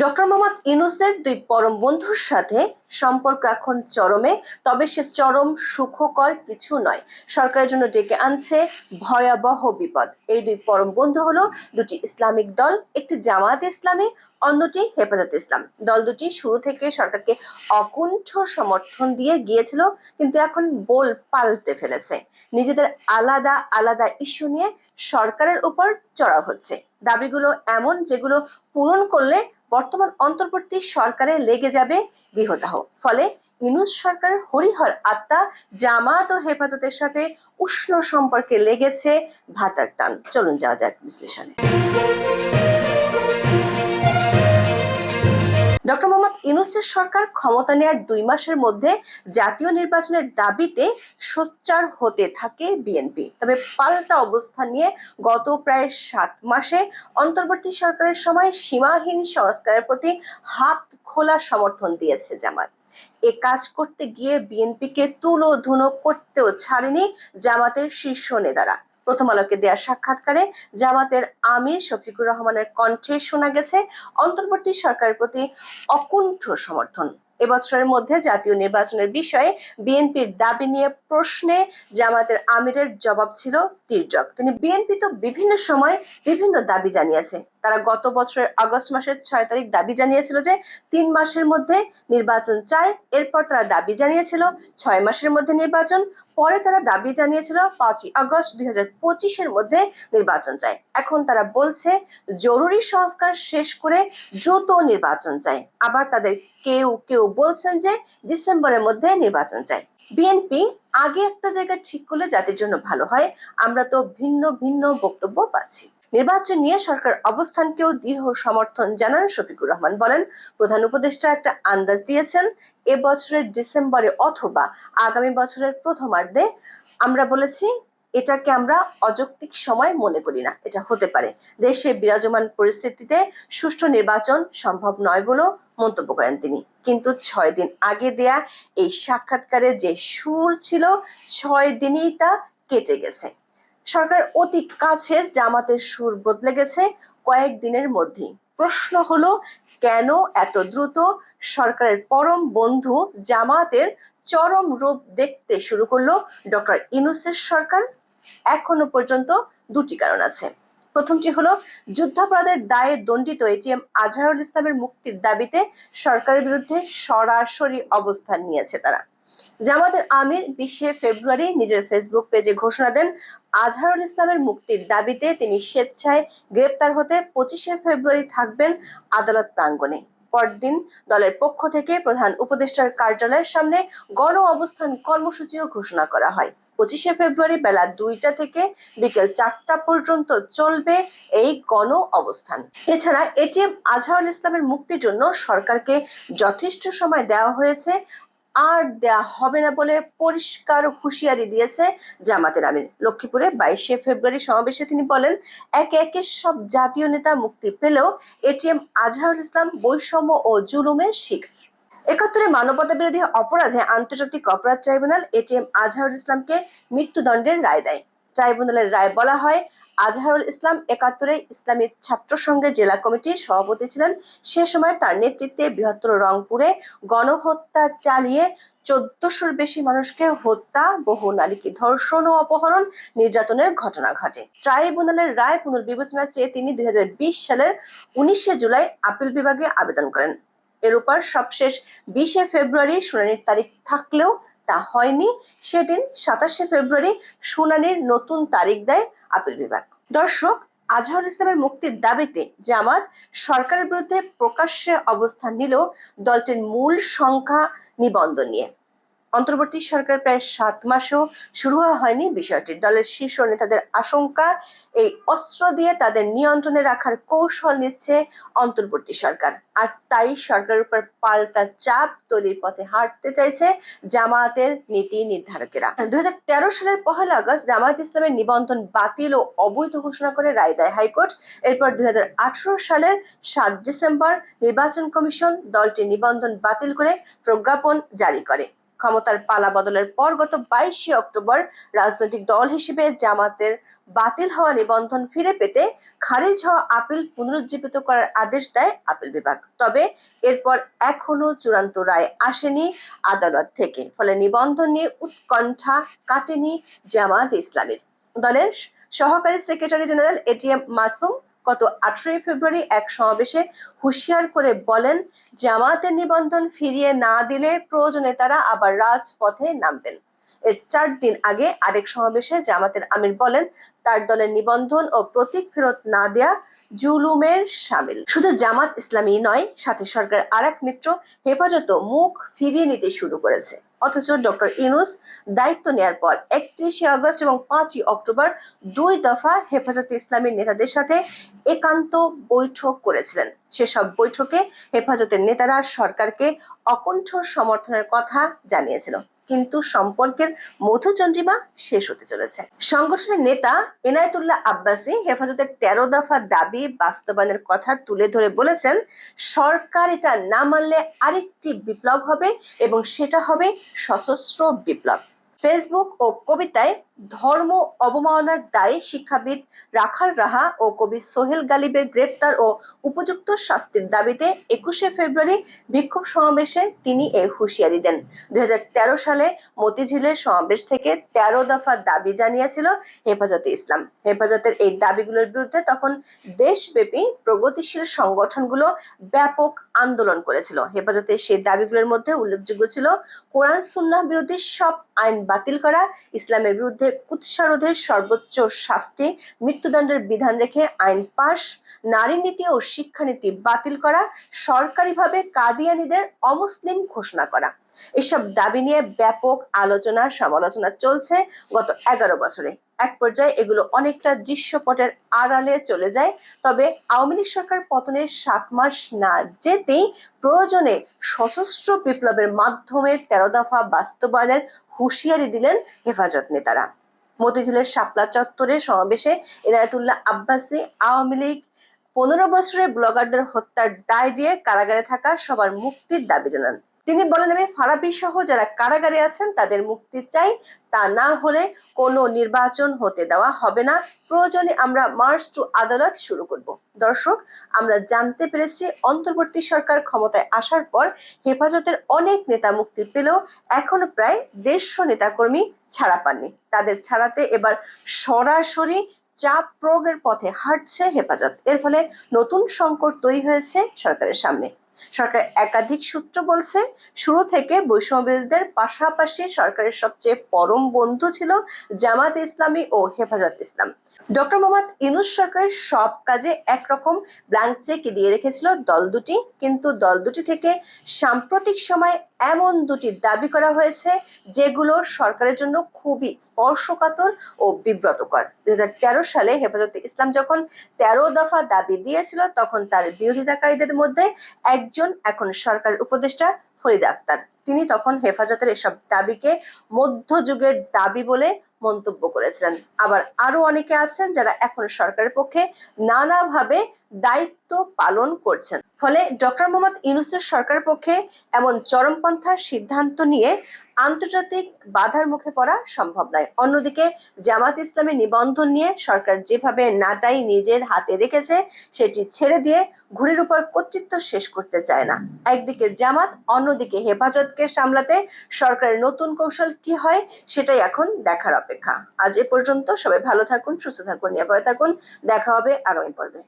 Doctor Mohammad ইনুসের দুই পরম বন্ধুর সাথে সম্পর্ক এখন চরমে, তবে সে চরম সুখকর কিছু নয়। সরকারের জন্য ডেকে আনছে ভয়াবহ বিপদ। এই দুই পরম বন্ধু হলো দুটি ইসলামিক দল, একটি জামায়াত ইসলামী, অন্যটি হেফাজত ইসলাম। দল দুটি শুরু থেকে সরকারকে অকুণ্ঠ সমর্থন দিয়ে গিয়েছিল, কিন্তু এখন বোল পাল্টে ফেলেছে। নিজেদের আলাদা আলাদা ইস্যু নিয়ে সরকারের উপর চড়া হচ্ছে। দাবিগুলো এমন যেগুলো পূরণ করলে বর্তমান অন্তর্বর্তী সরকারে লেগে যাবে গৃহদাহ। ফলে ইনুস সরকার হরিহর আত্মা জামাত ও হেফাজতের সাথে উষ্ণ সম্পর্কে লেগেছে ভাটার টান। চলুন যাওয়া যাক বিশ্লেষণে। ডক্টর মোহাম্মদ ইউনুসের সরকার ক্ষমতা নেয়ার দুই মাসের মধ্যে জাতীয় নির্বাচনের দাবিতে সোচ্চার হতে থাকে বিএনপি। তবে পাল্টা অবস্থান নিয়ে গত প্রায় সাত মাসে অন্তর্বর্তী সরকারের সময় সীমাহীন সংস্কারের প্রতি হাত খোলা সমর্থন দিয়েছে জামাত। এ কাজ করতে গিয়ে বিএনপিকে তুলো ধুনো করতেও ছাড়েনি জামাতের শীর্ষ নেতারা। প্রথম আলোকে দেয়া সাক্ষাৎকারে জামাতের আমির শফিকুর রহমানের কণ্ঠে শোনা গেছে, অন্তর্বর্তী সরকারের প্রতি অকুণ্ঠ সমর্থন। এবছরের মধ্যে জাতীয় নির্বাচনের বিষয়ে বিএনপির দাবি নিয়ে প্রশ্নে জামাতের আমিরের জবাব ছিল তীর্যক। তিনি বিএনপি তো বিভিন্ন সময় বিভিন্ন দাবি জানিয়েছে। তারা গত বছরের আগস্ট মাসের ছয় তারিখ দাবি জানিয়েছিল যে তিন মাসের মধ্যে নির্বাচন চায়, এরপর তারা দাবি জানিয়েছিল ছয় মাসের মধ্যে নির্বাচন, পরে তারা দাবি জানিয়েছিল পাঁচই আগস্ট দুই হাজার পঁচিশের মধ্যে নির্বাচন চায়। এখন তারা বলছে জরুরি সংস্কার শেষ করে দ্রুত নির্বাচন চায়। আবার তাদের কেউ কেউ বলছেন যে ডিসেম্বরের মধ্যে নির্বাচন চায়। বিএনপি আগে একটা জায়গা ঠিক করলে জাতির জন্য ভালো হয়, আমরা তো ভিন্ন ভিন্ন বক্তব্য পাচ্ছি। নির্বাচন নিয়ে সরকার অবস্থানকেও দৃঢ় সমর্থন জানান শফিকুর রহমান। বলেন, প্রধান উপদেষ্টা একটা আন্দাজ দিয়েছেন, এ বছরের ডিসেম্বরে অথবা আগামী বছরের প্রথমার্ধে আমরা বলেছি, এটাকে আমরা অযৌক্তিক সময় মনে করি না, এটা হতে পারে। দেশে বিরাজমান পরিস্থিতিতে সুষ্ঠু নির্বাচন সম্ভব নয় বলেও মন্তব্য করেন তিনি। কিন্তু ছয় দিন আগে দেয়া এই সাক্ষাৎকারের যে সুর ছিল, ছয় দিনই তা কেটে গেছে। সরকার অতি কাছের জামাতের সুর বদলে গেছে কয়েক দিনের মধ্যেই। প্রশ্ন হলো, কেন এত দ্রুত সরকারের পরম বন্ধু জামাতের চরম রূপ দেখতে শুরু করল ডক্টর ইনুসের সরকার? এখনও পর্যন্ত দুটি কারণ আছে। প্রথমটি হলো, যুদ্ধাপরাধের দায়ে দণ্ডিত এটিএম আজহারুল ইসলামের মুক্তির দাবিতে সরকারের বিরুদ্ধে সরাসরি অবস্থান নিয়েছে তারা। জামাতের আমির বিশে ফেব্রুয়ারি নিজের ফেসবুক পেজে ঘোষণা দেন, আজহারুল ইসলামের মুক্তির দাবিতে তিনি স্বেচ্ছায় গ্রেপ্তার হতে পঁচিশে ফেব্রুয়ারি থাকবেন আদালত প্রাঙ্গণে। পরদিন দলের পক্ষ থেকে প্রধান উপদেষ্টার কার্যালয়ের সামনে গণ অবস্থান কর্মসূচিও ঘোষণা করা হয়। পঁচিশে ফেব্রুয়ারি বেলা দুইটা থেকে বিকেল চারটা পর্যন্ত চলবে এই গণ অবস্থান। এছাড়া এটিএম আজহারুল ইসলামের মুক্তির জন্য সরকারকে যথেষ্ট সময় দেওয়া হয়েছে। আর দেয়া হবে না বলে পরিষ্কার হুঁশিয়ারি দিয়েছে জামাতের আমির। লক্ষ্মীপুরে বাইশে ফেব্রুয়ারি সমাবেশে তিনি বলেন, একে একে সব জাতীয় নেতা মুক্তি পেলেও এটিএম আজহারুল ইসলাম বৈষম্য ও জুলুমের শিকার একাত্তরে মানবতা বিরোধী অপরাধে আন্তর্জাতিক অপরাধ ট্রাইব্যুনাল এটিএম আজহারুল ইসলামকে মৃত্যুদণ্ডের রায় দেয়। ট্রাইব্যুনালের রায় বলা হয় আজহারুল ইসলাম একাত্তরে ইসলামী ছাত্র সংঘের জেলা কমিটির সভাপতি ছিলেন। সে সময় তার নেতৃত্বে বৃহত্তর রংপুরে গণহত্যা চালিয়ে চোদ্দশোর বেশি মানুষকে হত্যা, বহু নারীকে ধর্ষণ ও অপহরণ নির্যাতনের ঘটনা ঘটে। ট্রাইব্যুনালের রায় পুনর্বিবেচনা চেয়ে তিনি দুই হাজার বিশ সালের উনিশে জুলাই আপিল বিভাগে আবেদন করেন। এর উপর সবশেষ বিশে ফেব্রুয়ারি শুনানির তারিখ থাকলেও তা হয়নি। সেদিন সাতাশে ফেব্রুয়ারি শুনানির নতুন তারিখ দেয় আপিল বিভাগ। দর্শক, আজহারুল ইসলামের মুক্তির দাবিতে জামাত সরকারের বিরুদ্ধে প্রকাশ্যে অবস্থান নিল দলটির মূল সংখ্যা নিবন্ধন নিয়ে। অন্তর্বর্তী সরকার প্রায় সাত মাসেও শুরু হয়নি বিষয়টি দলের শীর্ষ নেতাদের আশঙ্কা, এই অস্ত্র দিয়ে তাদের নিয়ন্ত্রণে রাখার কৌশল নিচ্ছে অন্তর্বর্তী সরকার। আর তাই সরকারের উপর পাল্টা চাপ তৈরির পথে হাঁটতে চাইছে জামায়াতের নীতি নির্ধারকেরা। দুই হাজার তেরো সালের পহেলা আগস্ট জামায়াত ইসলামের নিবন্ধন বাতিল ও অবৈধ ঘোষণা করে রায় দেয় হাইকোর্ট। এরপর দুই হাজার আঠারো সালের সাত ডিসেম্বর নির্বাচন কমিশন দলটির নিবন্ধন বাতিল করে প্রজ্ঞাপন জারি করে। ক্ষমতার পালা বদলের পর গত বাইশে অক্টোবর রাজনৈতিক দল হিসেবে জামাতের বাতিল হওয়া নিবন্ধন ফিরে পেতে খারিজ হওয়া আপিল পুনরুজ্জীবিত করার আদেশ দেয় আপিল বিভাগ। তবে এরপর এখনও চূড়ান্ত রায় আসেনি আদালত থেকে, ফলে নিবন্ধন নিয়ে উৎকণ্ঠা কাটেনি জামাত ইসলামের। দলের সহকারী সেক্রেটারি জেনারেল এটিএম মাসুম গত আঠারোই ফেব্রুয়ারি এক সমাবেশে হুঁশিয়ার করে বলেন জামাতের নিবন্ধন ফিরিয়ে না দিলে প্রয়োজনে তারা আবার রাজপথে নামবেন। এর চার দিন আগে আরেক সমাবেশে জামাতের আমির বলেন, তার দলের নিবন্ধন ও প্রতীক ফেরত না দেয়া জুলুমের সামিল। শুধু জামাত ইসলামী নয়, সাথে সরকার আর এক মিত্র হেফাজত মুখ ফিরিয়ে নিতে শুরু করেছে। অথচ ডক্টর ইনুস দায়িত্ব নেয়ার পর একত্রিশে আগস্ট এবং পাঁচই অক্টোবর দুই দফা হেফাজতে ইসলামের নেতাদের সাথে একান্ত বৈঠক করেছিলেন। সেসব বৈঠকে হেফাজতের নেতারা সরকারকে অকণ্ঠ সমর্থনের কথা জানিয়েছিল। কিন্তু সম্পর্কের মধুচন্দ্রিমা শেষ হতে চলেছে। সংগঠনের নেতা এনায়তুল্লাহ আব্বাসী হেফাজতের তেরো দফা দাবি বাস্তবায়নের কথা তুলে ধরে বলেছেন, সরকার এটা না মানলে আরেকটি বিপ্লব হবে এবং সেটা হবে সশস্ত্র বিপ্লব। ফেসবুক ও কবিতায় ধর্ম অবমাননার দায়ে শিক্ষাবিদ রাখাল রাহা ও কবি সোহেল গালিবের গ্রেপ্তার ও উপযুক্ত শাস্তির দাবিতে একুশে ফেব্রুয়ারি বিক্ষোভ সমাবেশে তিনি এ হুঁশিয়ারি দেন। দুই সালে মতিঝিলের সমাবেশ থেকে তেরো দফা দাবি জানিয়েছিল হেফাজতে ইসলাম। হেফাজতের এই দাবিগুলোর বিরুদ্ধে তখন দেশব্যাপী প্রগতিশীল সংগঠনগুলো ব্যাপক আন্দোলন করেছিল। হেফাজতের সেই দাবিগুলোর মধ্যে উল্লেখযোগ্য ছিল, কোরআন, সুন্নাহ বিরোধী সব আইন বাতিল করা, ইসলামের বিরুদ্ধে কুৎসারোধের সর্বোচ্চ শাস্তি, মৃত্যুদণ্ডের বিধান রেখে আইন পাশ, নারী নীতি ও শিক্ষানীতি বাতিল করা, সরকারিভাবে কাদিয়ানিদের অমুসলিম ঘোষণা করা। এসব দাবি নিয়ে ব্যাপক আলোচনা, সমালোচনা চলছে গত এগারো বছরে। এক পর্যায়ে এগুলো অনেকটা দৃশ্যপটের আড়ালে চলে যায়, তবে আওয়ামী লীগ সরকার পতনের সাত মাস না যেতেই প্রয়োজনে সশস্ত্র বিপ্লবের মাধ্যমে তেরো দফা বাস্তবায়নের হুঁশিয়ারি দিলেন হেফাজত নেতারা। মতিঝিলের শাপলা চত্বরে সমাবেশে এনায়তুল্লাহ আব্বাসী আওয়ামী লীগ পনেরো বছরের ব্লগারদের হত্যার দায় দিয়ে কারাগারে থাকা সবার মুক্তির দাবি জানান। তিনি বলেন, আমি ফারাবি সহ যারা কারাগারে আছেন, তাদের মুক্তি চাই। তা না হলে কোনো নির্বাচন হতে দেওয়া হবে না। প্রয়োজনে আমরা মার্চ টু আদালত শুরু করব। দর্শক, আমরা জানতে পেরেছি অন্তর্বর্তী সরকার ক্ষমতায় আসার পর হেফাজতের অনেক নেতা মুক্তি পেলেও এখনও প্রায় দেড়শো নেতাকর্মী ছাড়া পাননি। তাদের ছাড়াতে এবার সরাসরি চাপ প্রয়োগের পথে হাঁটছে হেফাজত। এর ফলে নতুন সংকট তৈরি হয়েছে সরকারের সামনে। সরকার একাধিক সূত্র বলছে, শুরু থেকে বৈষম্যবিরোধীদের পাশাপাশি সরকারের সবচেয়ে পরম বন্ধু ছিল জামাত ইসলামী ও হেফাজত ইসলাম। ডক্টর মোহাম্মদ ইনুস সরকারের সব কাজে একরকম ব্ল্যাঙ্ক চেক দিয়ে রেখেছিল দল দুটি, কিন্তু দল দুটি থেকে সাম্প্রতিক সময় এমন দুটি দাবি করা হয়েছে, যেগুলো সরকারের জন্য খুবই স্পর্শকাতর ও বিব্রতকর। দুই হাজার তেরো সালে হেফাজতে ইসলাম যখন তেরো দফা দাবি দিয়েছিল, তখন তার বিরোধিতাকারীদের মধ্যে একজন এখন সরকার উপদেষ্টা ফরিদ আক্তার তিনি তখন হেফাজতের এসব দাবিকে মধ্যযুগের দাবি বলে মন্তব্য করেছিলেন। আবার আরও অনেকে আছেন যারা এখন সরকারের পক্ষে নানাভাবে দায়িত্ব পালন করছেন। ফলে ডক্টর মোহাম্মদ ইউনুসের সরকারের পক্ষে এমন চরমপন্থার সিদ্ধান্ত নিয়ে আন্তর্জাতিক বাধার মুখে পড়া সম্ভব নয়। অন্যদিকে জামাত ইসলামের নিবন্ধন নিয়ে সরকার যেভাবে নাটাই নিজের হাতে রেখেছে, সেটি ছেড়ে দিয়ে ঘুরের উপর কর্তৃত্ব শেষ করতে চায় না। একদিকে জামাত, অন্যদিকে হেফাজতকে সামলাতে সরকারের নতুন কৌশল কি হয়, সেটাই এখন দেখার অপেক্ষা। আজ এ পর্যন্ত সবাই ভালো থাকুন, সুস্থ থাকুন, নিরাপদে থাকুন। দেখা হবে আগামী পর্বে।